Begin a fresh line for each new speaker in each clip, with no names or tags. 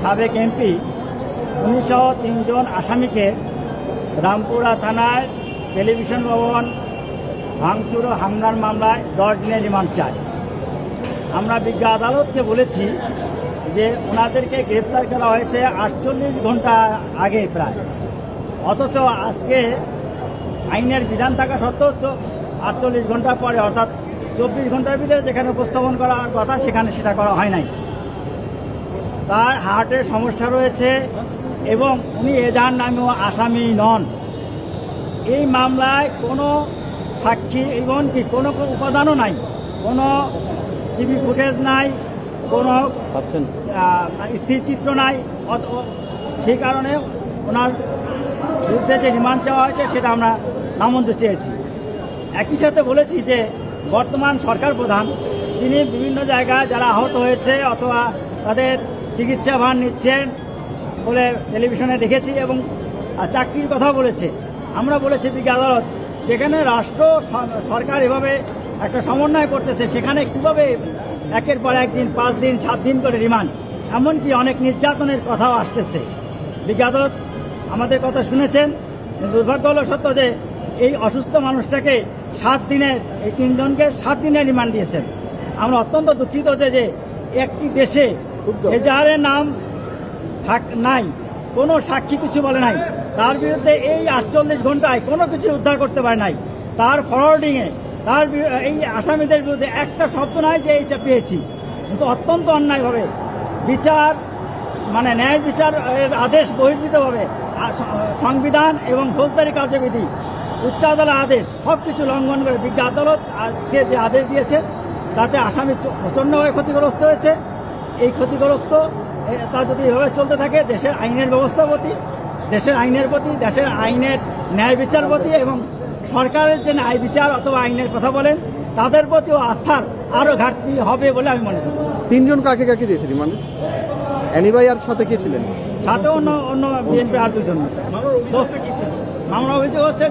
সাবেক এমপি উনিশশো তিনজন আসামিকে রামপুরা থানায় টেলিভিশন ভবন ভাঙচুর ও হামলার মামলায় দশ দিনের রিমান্ড চায় আমরা বিজ্ঞা আদালতকে বলেছি যে ওনাদেরকে গ্রেপ্তার করা হয়েছে আটচল্লিশ ঘণ্টা আগে প্রায়। অথচ আজকে আইনের বিধান থাকা সত্ত্বেও আটচল্লিশ ঘণ্টা পরে, অর্থাৎ চব্বিশ ঘণ্টার ভিতরে যেখানে উপস্থাপন করার কথা, সেখানে সেটা করা হয় নাই। তার হার্টের সমস্যা রয়েছে এবং উনি এজাহার নামেও আসামি নন। এই মামলায় কোনো সাক্ষী এবং কি কোনো উপাদানও নাই? কোনো টিভি ফুটেজ নাই কোনো স্থিরচিত্র নাই সেই কারণে ওনার বিরুদ্ধে যে রিমান্ড চাওয়া হয়েছে সেটা আমরা নামঞ্জুর চেয়েছি। একই সাথে বলেছি যে বর্তমান সরকার প্রধান তিনি বিভিন্ন জায়গায় যারা আহত হয়েছে অথবা তাদের চিকিৎসা ভার নিচ্ছেন বলে টেলিভিশনে দেখেছি এবং চাকরির কথাও বলেছে। আমরা বলেছি বিজ্ঞ আদালত যেখানে রাষ্ট্র সরকার এভাবে একটা সমন্বয় করতেছে সেখানে কীভাবে একের পর একদিন পাঁচ দিন সাত দিন করে রিমান্ড এমনকি অনেক নির্যাতনের কথাও আসতেছে। বিজ্ঞ আদালত আমাদের কথা শুনেছেন কিন্তু দুর্ভাগ্য হলো সত্য যে এই অসুস্থ মানুষটাকে সাত দিনের এই তিনজনকে সাত দিনের রিমান্ড দিয়েছেন। আমরা অত্যন্ত দুঃখিত যে যে একটি দেশে এজাহারের নাম থাক নাই কোনো সাক্ষী কিছু বলে নাই। তার বিরুদ্ধে এই আটচল্লিশ ঘন্টায় কোনো কিছু উদ্ধার করতে পারে নাই। তার ফরওয়ার্ডিংয়ে তার এই আসামিদের বিরুদ্ধে একটা শব্দ নাই যে এইটা পেয়েছি। কিন্তু অত্যন্ত অন্যায়ভাবে বিচার মানে ন্যায় বিচার এর আদেশ বহির্ভূতভাবে সংবিধান এবং ফৌজদারি কার্যবিধি, উচ্চ আদালত আদেশ সব কিছু লঙ্ঘন করে বিজ্ঞ আদালত আজকে যে আদেশ দিয়েছে, তাতে আসামি প্রচণ্ডভাবে ক্ষতিগ্রস্ত হয়েছে। এই ক্ষতিগ্রস্ত তা যদি এভাবে চলতে থাকে, দেশের আইনের ব্যবস্থা প্রতি দেশের আইনের প্রতি দেশের আইনের ন্যায় বিচার প্রতি এবং সরকারের যে ন্যায় বিচার অথবা আইনের কথা বলেন তাদের প্রতিও আস্থার আরও ঘাটতি হবে বলে আমি মনে করি।
তিনজন কাকে কাকে দিয়েছে মানে? অ্যানি ভাই আর সাথে কে ছিলেন?
সাথে অন্য অন্য বিএনপি আর দুজন। মামলা অভিযোগ হচ্ছে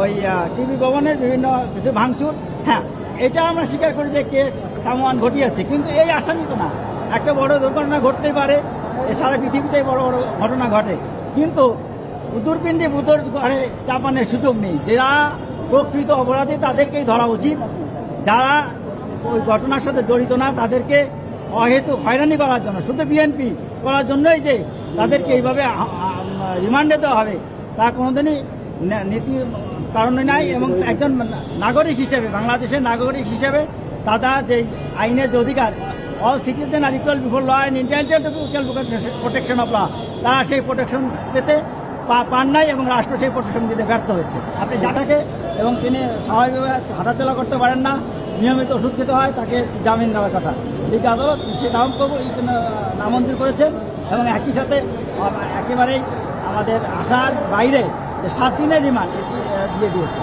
ওই টিভি ভবনের বিভিন্ন কিছু ভাঙচুর। হ্যাঁ এটা আমরা স্বীকার করি যে কে সামান ঘটিয়েছে। কিন্তু এই আসামি তো না। একটা বড় দুর্ঘটনা ঘটতেই পারে। সারা পৃথিবীতে বড় বড় ঘটনা ঘটে। কিন্তু উদুরপিণ্ডি বুদর ঘরে চাপানের সুযোগ নেই। যারা প্রকৃত অপরাধী তাদেরকেই ধরা উচিত। যারা ওই ঘটনার সাথে জড়িত না, তাদেরকে অহেতু হয়রানি করার জন্য, শুধু বিএনপি করার জন্যই যে তাদেরকে এইভাবে রিমান্ডে দেওয়া হবে, তা কোনোদিনই নীতি কারণে নাই এবং একজন নাগরিক হিসেবে, বাংলাদেশের নাগরিক হিসেবে তারা যে আইনের যে অধিকার all citizen are equal before law and intelligent equal protection of law তারা সেই প্রোটেকশন পেতে পান নাই এবং রাষ্ট্র সেই প্রোটেকশন দিতে ব্যর্থ হয়েছে। আপনি যাটাকে এবং তিনি স্বাভাবিকভাবে হাঁটাচলা করতে পারেন না, নিয়মিত ওষুধ খেতে হয়, তাকে জামিন দেওয়ার কথা। বিজ্ঞ আদালত সে নাম নামঞ্জুর করেছেন এবং একই সাথে একেবারেই আমাদের আশার বাইরে যে সাত দিনের রিমান্ড দিয়ে দিয়েছে।